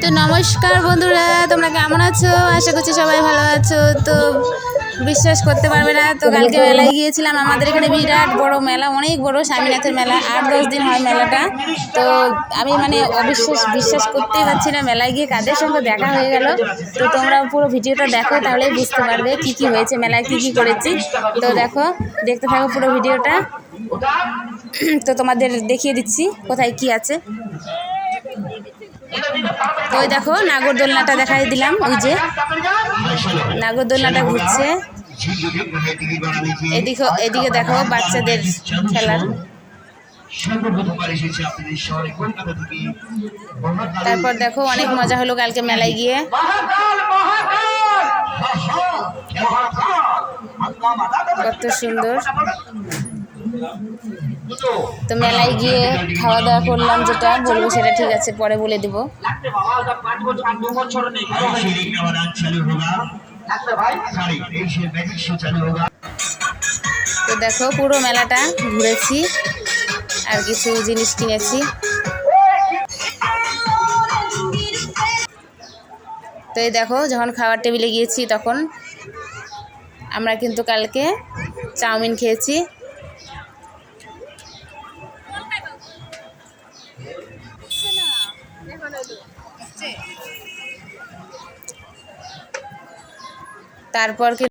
তো নমস্কার বন্ধুরা, তোমরা কেমন আছো? আশা করছি সবাই ভালো আছো। তো বিশ্বাস করতে পারবে না, তো কালকে মেলায় গিয়েছিলাম। আমাদের এখানে বিরাট বড় মেলা, অনেক বড় স্বামীনাথের মেলা, আট দশ দিন হয় মেলাটা। তো আমি মানে অবিশ্বাস, বিশ্বাস করতেই পারছি না মেলায় গিয়ে কাদের সঙ্গে দেখা হয়ে গেল। তো তোমরা পুরো ভিডিওটা দেখো তাহলে বুঝতে পারবে কি কি হয়েছে মেলায়, কি কি করেছি। তো দেখো, দেখতে থাকো পুরো ভিডিওটা। তো তোমাদের দেখিয়ে দিচ্ছি কোথায় কি আছে। তো ওই দেখো নাগরদোলনাটা দেখাই দিলাম, ওই যে নাগরদোলনাটা ঘুরছে। এদিকে এদিকে দেখো বাচ্চাদের খেলার তারপর দেখো অনেক মজা হলো কালকে মেলায় গিয়ে। কত সুন্দর। তো মেলায় গিয়ে খাওয়া দাওয়া করলাম, যেটা বলব সেটা ঠিক আছে, পরে বলে দেবো। তো দেখো, পুরো মেলাটা ঘুরেছি, আর কিছু জিনিস কিনেছি। তো এই দেখো, যখন খাওয়ার টেবিলে গিয়েছি তখন আমরা কিন্তু কালকে চাউমিন খেয়েছি। তারপর